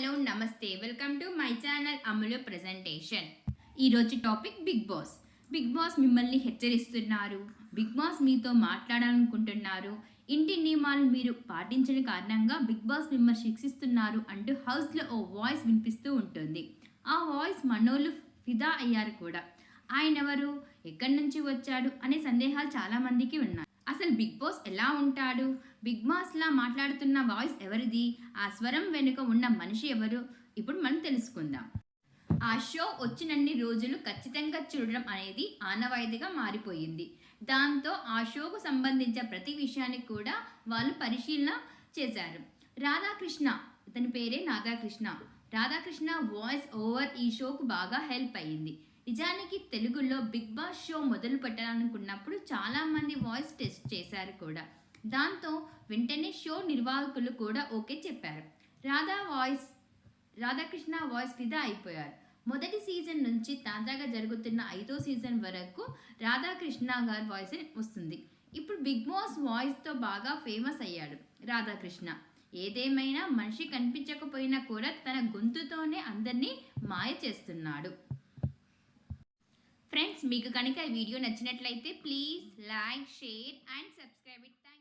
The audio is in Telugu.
హలో నమస్తే. Welcome to my channel Amalu presentation ఈరోజు topic Bigg Boss Bigg Boss మిమ్మల్ని హెచ్చరిస్తున్నారు. బిగ్ బాస్ మీతో మాట్లాడాలనుకుంటున్నారు. ఇంటి నియమాలు మీరు పాటించని కారణంగా బిగ్ బాస్ మిమ్మల్ని శిక్షిస్తున్నారు అంటూ హౌస్లో ఓ వాయిస్ వినిపిస్తూ ఉంటుంది. ఆ వాయిస్ మనోళ్ళు ఫిదా అయ్యారు కూడా. ఆయన ఎవరు? ఎక్కడి నుంచి వచ్చాడు? అనే సందేహాలు చాలామందికి ఉన్నాయి. బిగ్ బాస్ ఎలా ఉంటాడు? బిగ్ బాస్లా మాట్లాడుతున్న వాయిస్ ఎవరిది? ఆ స్వరం వెనుక ఉన్న మనిషి ఎవరు? ఇప్పుడు మనం తెలుసుకుందాం. ఆ షో వచ్చినన్ని రోజులు ఖచ్చితంగా చూడడం అనేది ఆనవాయిదిగా మారిపోయింది. దాంతో ఆ షోకు సంబంధించిన ప్రతి విషయాన్ని కూడా వాళ్ళు పరిశీలన చేశారు. రాధాకృష్ణ ఇతని పేరే రాధాకృష్ణ రాధాకృష్ణ వాయిస్ ఓవర్ ఈ షోకు బాగా హెల్ప్ అయ్యింది నిజానికి తెలుగులో బిగ్ బాస్ షో మొదలు పెట్టాలనుకున్నప్పుడు చాలామంది వాయిస్ టెస్ట్ చేశారు కూడా. దాంతో వెంటనే షో నిర్వాహకులు కూడా ఓకే చెప్పారు. రాధా వాయిస్ రాధాకృష్ణ వాయిస్ ఫిదా అయిపోయారు. మొదటి సీజన్ నుంచి తాజాగా జరుగుతున్న ఐదో సీజన్ వరకు రాధాకృష్ణ గారి వాయిస్ వస్తుంది. ఇప్పుడు బిగ్ బాస్ వాయిస్తో బాగా ఫేమస్ అయ్యాడు రాధాకృష్ణ. ఏదేమైనా మనిషి కనిపించకపోయినా కూడా తన గొంతుతోనే అందరినీ మాయ చేస్తున్నాడు. Friends कीडियो नचते please like share and subscribe it thank